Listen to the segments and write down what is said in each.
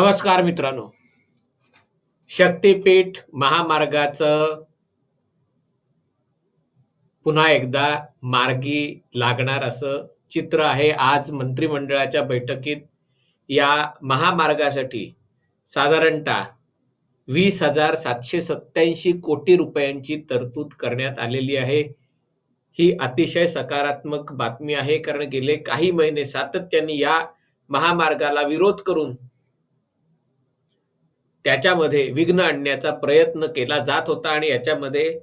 नमस्कार मित्रांनो. शक्तीपीठ महामार्गाचं पुन्हा एकदा मार्गी लागणार असं चित्र आहे. आज मंत्रिमंडळाच्या बैठकीत या महामार्गासाठी साधारणतः वीस हजार सातशे सत्याऐंशी कोटी रुपयांची तरतूद करण्यात आलेली आहे. ही अतिशय सकारात्मक बातमी आहे कारण गेले काही महिने सातत्याने या महामार्गाला विरोध करून त्याच्यामध्ये विघ्न आणण्याचा प्रयत्न केला जात होता आणि याच्यामध्ये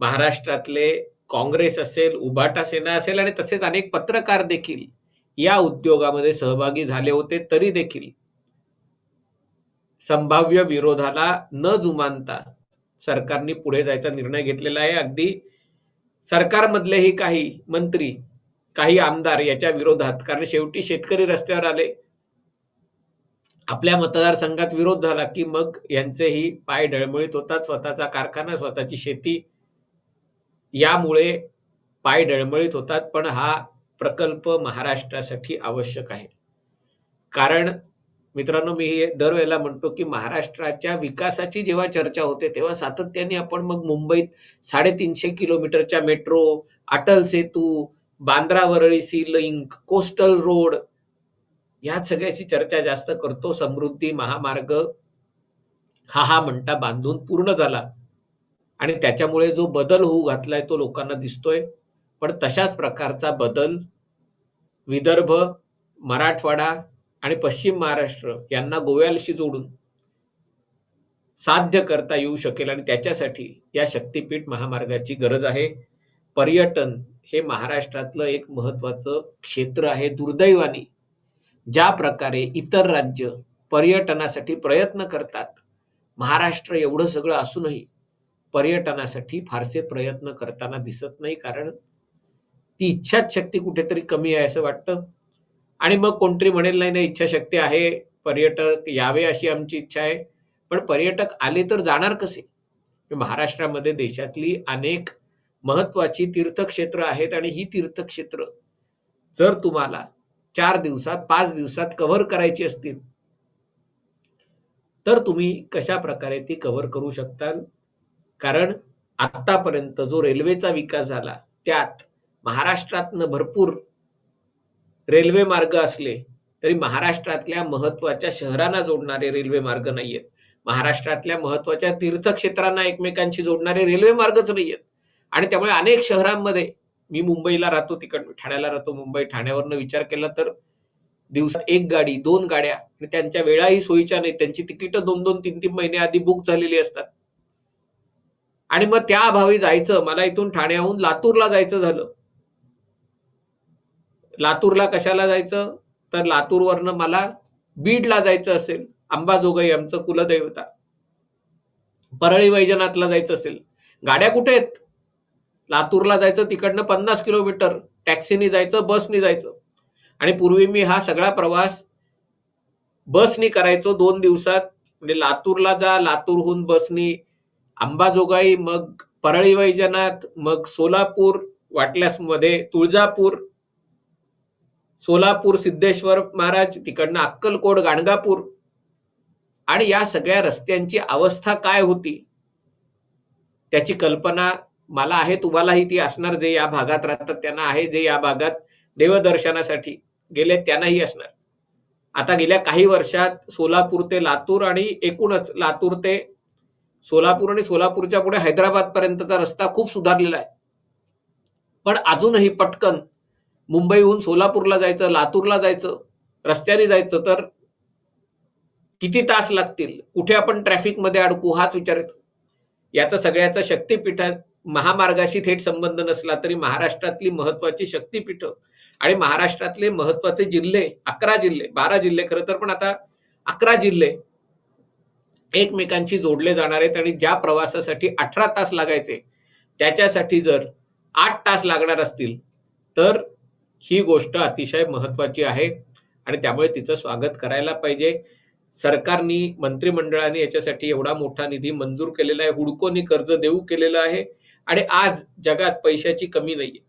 महाराष्ट्रातले काँग्रेस असेल उभाटा सेना असेल आणि तसेच अनेक पत्रकार देखील या उद्योगामध्ये सहभागी झाले होते तरी देखील. संभाव्य विरोधाला न जुमानता सरकारने पुढे जायचा निर्णय घेतलेला आहे. अगदी सरकारमधलेही काही मंत्री काही आमदार याच्या विरोधात कारण शेवटी शेतकरी रस्त्यावर आले. आपल्या मतदारसंघात विरोध झाला की मग यांचेही पाय डळमळीत होतात. स्वतःचा कारखाना स्वतःची शेती यामुळे पाय डळमळीत होतात. पण हा प्रकल्प महाराष्ट्रासाठी आवश्यक आहे. कारण मित्रांनो मी हे दरवेळेला म्हणतो की महाराष्ट्राच्या विकासाची जेव्हा चर्चा होते तेव्हा सातत्याने आपण मग मुंबईत साडेतीनशे किलोमीटरच्या metro Atal Setu Bandra Worli sea link coastal road या सगळ्याची चर्चा जास्त करतो. समृद्धी महामार्ग हा हा म्हणता बांधून पूर्ण झाला. आणि त्याच्यामुळे जो बदल होऊ घातलाय तो लोकांना दिसतोय. पण तशाच प्रकारचा बदल विदर्भ मराठवाडा आणि पश्चिम महाराष्ट्र यांना गोव्याशी जोडून साध्य करता येऊ शकेल आणि त्याच्यासाठी या शक्तीपीठ महामार्गाची गरज आहे. पर्यटन हे महाराष्ट्रातलं एक महत्वाचं क्षेत्र आहे. दुर्दैवानी ज्या प्रकारे इतर राज्य पर्यटनासाठी प्रयत्न करतात. महाराष्ट्र एवढं सगळं असूनही पर्यटनासाठी फारसे प्रयत्न करताना दिसत नाही कारण ती इच्छाशक्ती कुठेतरी कमी आहे असं वाटतं. आणि मग कोणतरी म्हणेल नाही ना इच्छाशक्ती आहे. पर्यटक यावे अशी आमची इच्छा आहे. पण पर्यटक आले तर जाणार कसे? महाराष्ट्रामध्ये देशातली अनेक महत्वाची तीर्थक्षेत्र आहेत आणि ही तीर्थक्षेत्र जर तुम्हाला चार दिवसात पाच दिवसात कव्हर करायची असतील. तर तुम्ही कशा प्रकारे ती कव्हर करू शकता कारण आतापर्यंत जो रेल्वेचा विकास झाला त्यात महाराष्ट्रातनं भरपूर रेल्वे मार्ग असले तरी महाराष्ट्रातल्या महत्त्वाच्या शहरांना जोडणारे रेल्वे मार्ग नाहीयेत. महाराष्ट्रातल्या महत्त्वाच्या तीर्थक्षेत्रांना एकमेकांशी जोडणारे रेल्वे मार्गच नाहीयेत. आणि त्यामुळे अनेक शहरांमध्ये मी मुंबईला राहतो तिकड ठाण्याला राहतो मुंबई ठाण्यावरनं विचार केला तर दिवसात एक गाडी दोन गाड्या आणि त्यांच्या वेळाही सोयीच्या नाही त्यांची तिकीट दोन दोन तीन तीन महिने आधी बुक झालेली असतात. आणि मग त्या अभावी जायचं मला इथून ठाण्याहून लातूरला जायचं झालं. लातूरला कशाला जायचं? तर लातूरवरनं मला बीडला जायचं असेल. अंबाजोगाई आमचं कुलदैवता. परळी वैजनाथला जायचं असेल. गाड्या कुठे आहेत? लातूरला जायचं तिकडनं पन्नास किलोमीटर टॅक्सीने जायचं बसनी जायचं. आणि पूर्वी मी हा सगळा प्रवास बसनी करायचो दोन दिवसात. म्हणजे लातूरला जा लातूरहून बसनी अंबाजोगाई मग परळी वैजनाथ मग सोलापूर वाटल्यास मध्ये तुळजापूर सोलापूर सिद्धेश्वर महाराज तिकडनं अक्कलकोट गाणगापूर. आणि या सगळ्या रस्त्यांची अवस्था काय होती? त्याची कल्पना मला आहे तुम्हालाही ती असणार जे या भागात राहतात त्यांना आहे जे या भागात देवदर्शनासाठी गेले त्यांनाही असणार. आता गेल्या काही वर्षात सोलापूर ते लातूर आणि एकूणच लातूर ते सोलापूर आणि सोलापूरच्या पुढे हैदराबाद पर्यंतचा रस्ता खूप सुधारलेला आहे. पण अजूनही पटकन मुंबईहून सोलापूरला जायचं लातूरला जायचं रस्त्याने जायचं तर किती तास लागतील? कुठे आपण ट्रॅफिकमध्ये अडकू? हाच विचार येतो. याचं सगळ्याचं शक्तीपीठात महामार्गाशी थेट संबंध नसला तरी महाराष्ट्रातली महत्वाची शक्तीपीठ आणि महाराष्ट्रातले महत्त्वाचे जिल्हे अकरा जिल्हे बारा जिल्हे खरं तर पण आता अकरा जिल्हे एकमेकांशी जोडले जाणार आहेत आणि ज्या प्रवासासाठी अठरा तास लागायचे त्याच्यासाठी जर आठ तास लागणार असतील तर ही गोष्ट अतिशय महत्वाची आहे आणि त्यामुळे तिचं स्वागत करायला पाहिजे. सरकारनी मंत्रिमंडळाने याच्यासाठी एवढा मोठा निधी मंजूर केलेला आहे हुडकोनी कर्ज देऊ केलेलं आहे. आणि आज जगात पैशाची कमी नाहीये.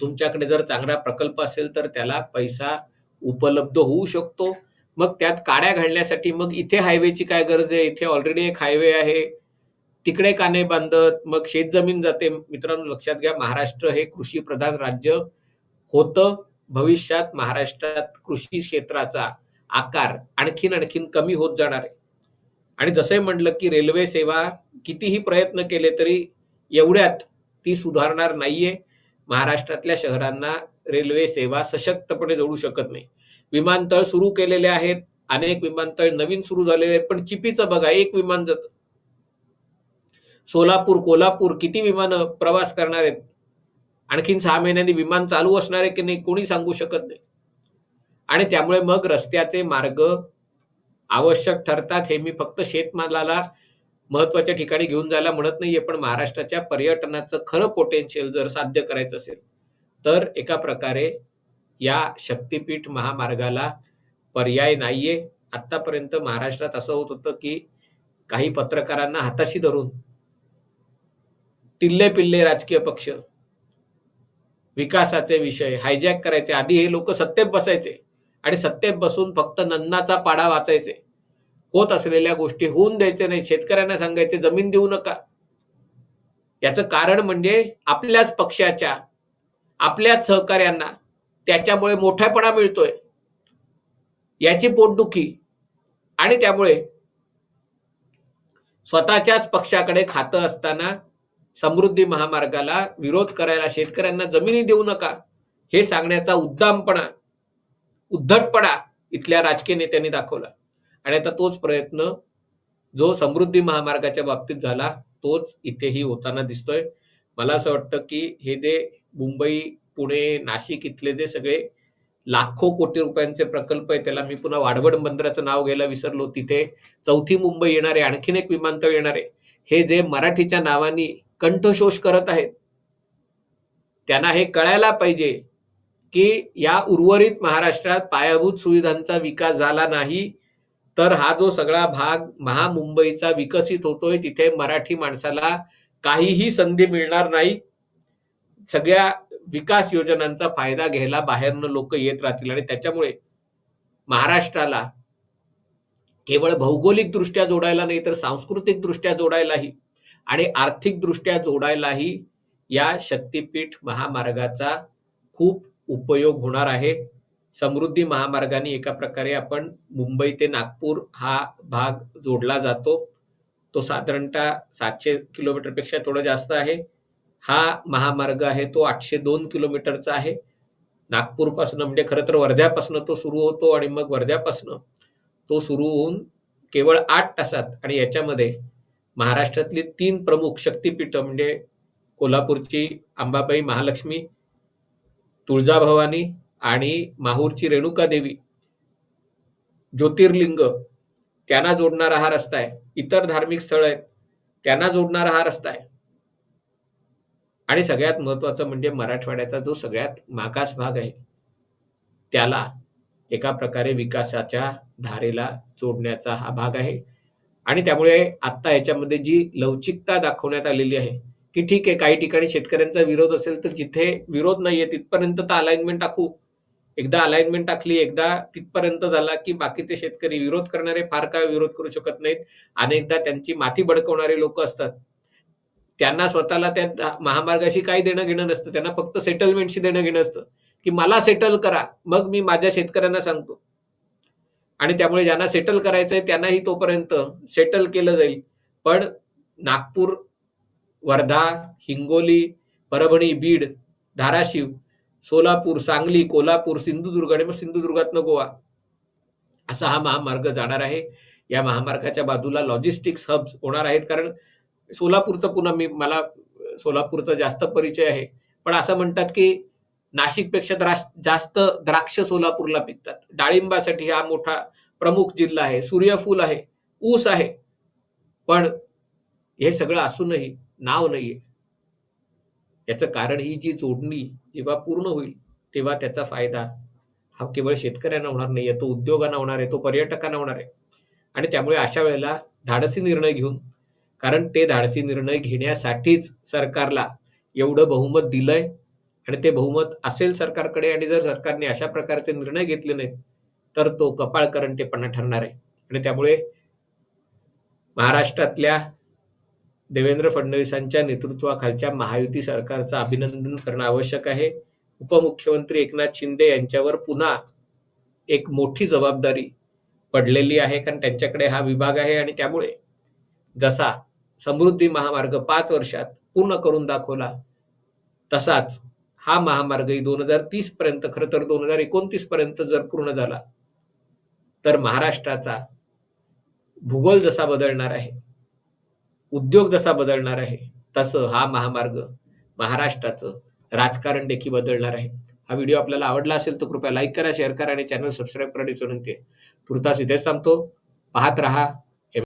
तुमच्याकडे जर चांगला प्रकल्प असेल तर त्याला पैसा उपलब्ध होऊ शकतो. मग त्यात काड्या घालण्यासाठी मग इथे हायवेची काय गरज आहे? इथे ऑलरेडी एक हायवे आहे. तिकडे काने बांधत? मग शेतजमीन जाते. मित्रांनो लक्षात घ्या महाराष्ट्र हे कृषी प्रधान राज्य होतं. भविष्यात महाराष्ट्रात कृषी क्षेत्राचा आकार आणखीन आणखीन कमी होत जाणार आहे. आणि जसे म्हटलं की रेल्वे सेवा कितीही प्रयत्न केले तरी एवढ्यात ती सुधारणार नाहीये. महाराष्ट्रातल्या शहरांना रेल्वे सेवा सशक्तपणे जोडू शकत नाही. विमानतळ सुरू केलेले आहेत. अनेक विमानतळ नवीन सुरू झालेले आहेत. पण चिपीचं बघा एक विमान जात सोलापूर कोल्हापूर किती विमानं प्रवास करणार आहेत? आणखीन सहा महिन्यांनी विमान चालू असणार आहे की नाही कोणी सांगू शकत नाही. आणि त्यामुळे मग रस्त्याचे मार्ग आवश्यक ठरतात हे मी फक्त शेतमालाला महत्त्वाच्या ठिकाणी घेऊन जायला म्हणत नाहीये पण महाराष्ट्राच्या पर्यटनाचं खरं पोटेन्शियल जर साध्य करायचं असेल तर एका प्रकारे या शक्तीपीठ महामार्गाला पर्याय नाहीये. आतापर्यंत महाराष्ट्रात असं होत होतं की काही पत्रकारांना हाताशी धरून टिल्ले पिल्ले राजकीय पक्ष विकासाचे विषय हायजॅक करायचे आधी हे लोक सत्तेत बसायचे आणि सत्तेत बसून फक्त नन्नाचा पाडा वाचायचे. होत असलेल्या गोष्टी होऊन द्यायचे नाही. शेतकऱ्यांना सांगायचे जमीन देऊ नका. याचं कारण म्हणजे आपल्याच पक्षाच्या आपल्याच सहकार्यांना त्याच्यामुळे मोठेपणा मिळतोय. याची पोटदुखी आणि त्यामुळे स्वतःच्याच पक्षाकडे खातं असताना समृद्धी महामार्गाला विरोध करायला शेतकऱ्यांना जमिनी देऊ नका हे सांगण्याचा उद्दामपणा उद्धटपणा इथल्या राजकीय नेत्यांनी दाखवला. आणि आता तोच प्रयत्न जो समृद्धी महामार्गाच्या बाबतीत झाला तोच इथेही होताना दिसतोय. मला असं वाटतं की हे जे मुंबई पुणे नाशिक इथले जे सगळे लाखो कोटी रुपयांचे प्रकल्प आहे त्याला मी पुन्हा वाडवड बंदराचं नाव घ्यायला विसरलो तिथे. चौथी मुंबई येणार आहे आणखीन एक विमानतळ येणार आहे हे जे मराठीच्या नावानी कंठशोष करत आहेत त्यांना हे कळायला पाहिजे की या उर्वरित महाराष्ट्रात पायाभूत सुविधांचा विकास झाला नाही तर हा जो सगळा भाग महामुंबईचा विकसित होतोय तिथे मराठी माणसाला काहीही संधी मिळणार नाही. सगळ्या विकास योजनांचा फायदा घ्यायला बाहेरनं लोक येत राहतील आणि त्याच्यामुळे महाराष्ट्राला केवळ भौगोलिक दृष्ट्या जोडायला नाही तर सांस्कृतिक दृष्ट्या जोडायलाही आणि आर्थिक दृष्ट्या जोडायलाही या शक्तीपीठ महामार्गाचा खूप उपयोग होणार आहे. समृद्धी महामार्गाने एका प्रकारे आपण मुंबई ते नागपूर हा भाग जोडला जातो. तो साधारणतः सातशे किलोमीटरपेक्षा थोडं जास्त आहे. हा महामार्ग आहे तो आठशे दोन किलोमीटरचा आहे. नागपूरपासून म्हणजे खरं तर वर्ध्यापासून तो सुरू होतो आणि मग वर्ध्यापासून तो सुरू होऊन केवळ आठ तासात आणि याच्यामध्ये महाराष्ट्रातली तीन प्रमुख शक्तीपीठं म्हणजे कोल्हापूरची अंबाबाई महालक्ष्मी तुळजाभवानी आणि माहूरची रेणुका देवी ज्योतिर्लिंग त्यांना जोडणारा हा रस्ता आहे. इतर धार्मिक स्थळ आहेत त्यांना जोडणारा हा रस्ता आहे. आणि सगळ्यात महत्वाचं म्हणजे मराठवाड्याचा जो सगळ्यात मागास भाग आहे त्याला एका प्रकारे विकासाच्या धारेला जोडण्याचा हा भाग आहे. आणि त्यामुळे आता याच्यामध्ये जी लवचिकता दाखवण्यात आलेली आहे की ठीक आहे काही ठिकाणी शेतकऱ्यांचा विरोध असेल तर जिथे विरोध नाहीये तिथपर्यंत तर अलाइनमेंट टाकू. एकदा अलाइनमेंट टाकली एकदा तिथपर्यंत झाला की बाकीचे शेतकरी विरोध करणारे फार काळ विरोध करू शकत नाहीत. अनेकदा त्यांची माती भडकवणारे लोक असतात. त्यांना स्वतःला त्या महामार्गाशी काही देणं घेणं नसतं. त्यांना फक्त सेटलमेंटशी देणं घेणं असतं. की मला सेटल करा मग मी माझ्या शेतकऱ्यांना सांगतो. आणि त्यामुळे ज्यांना सेटल करायचंय त्यांनाही तोपर्यंत सेटल केलं जाईल. पण नागपूर वर्धा हिंगोली परभणी बीड धाराशिव सोलापूर सांगली कोल्हापूर सिंधुदुर्ग आणि मग सिंधुदुर्गातनं गोवा असा हा महामार्ग जाणार आहे. या महामार्गाच्या बाजूला लॉजिस्टिक्स हब्स होणार आहेत. कारण सोलापूरचं पुन्हा मी मला सोलापूरचा जास्त परिचय आहे. पण असं म्हणतात की नाशिकपेक्षा द्राक्ष जास्त द्राक्ष सोलापूरला पिकतात. डाळिंबासाठी हा मोठा प्रमुख जिल्हा आहे. सूर्यफूल आहे. ऊस आहे. पण हे सगळं असूनही नाव नाहीये. याचं कारण ही जी जोडणी जेव्हा पूर्ण होईल तेव्हा त्याचा फायदा हा केवळ शेतकऱ्यांना होणार नाही तो उद्योगांना होणार आहे तो पर्यटकांना होणार आहे. आणि त्यामुळे अशा वेळेला धाडसी निर्णय घेऊन कारण ते धाडसी निर्णय घेण्यासाठीच सरकारला एवढं बहुमत दिलंय आणि ते बहुमत असेल सरकारकडे आणि जर सरकारने अशा प्रकारचे निर्णय घेतले नाहीत तर तो कपाळकरंटेपणा ठरणार आहे. आणि त्यामुळे महाराष्ट्रातल्या देवेंद्र फडणवीसांच्या नेतृत्वाखालच्या महायुती सरकारचं अभिनंदन करणं आवश्यक आहे. उपमुख्यमंत्री एकनाथ शिंदे यांच्यावर पुन्हा एक मोठी जबाबदारी पडलेली आहे कारण त्यांच्याकडे हा विभाग आहे आणि त्यामुळे जसा समृद्धी महामार्ग पाच वर्षात पूर्ण करून दाखवला तसाच हा महामार्गही दोन हजार तीस पर्यंत खरं तर दोन हजार एकोणतीस पर्यंत जर पूर्ण झाला तर महाराष्ट्राचा भूगोल जसा बदलणार आहे उद्योग जसा बदलणार आहे तसं हा महामार्ग महाराष्ट्राचं राजकारण देखील बदलणार आहे. हा व्हिडिओ आपल्याला आवडला असेल तर कृपया लाईक करा शेअर करा आणि चॅनल सबस्क्राईब करण्याची विनंती आहे तुर्तास इथेच थांबतो. पाहत रहा.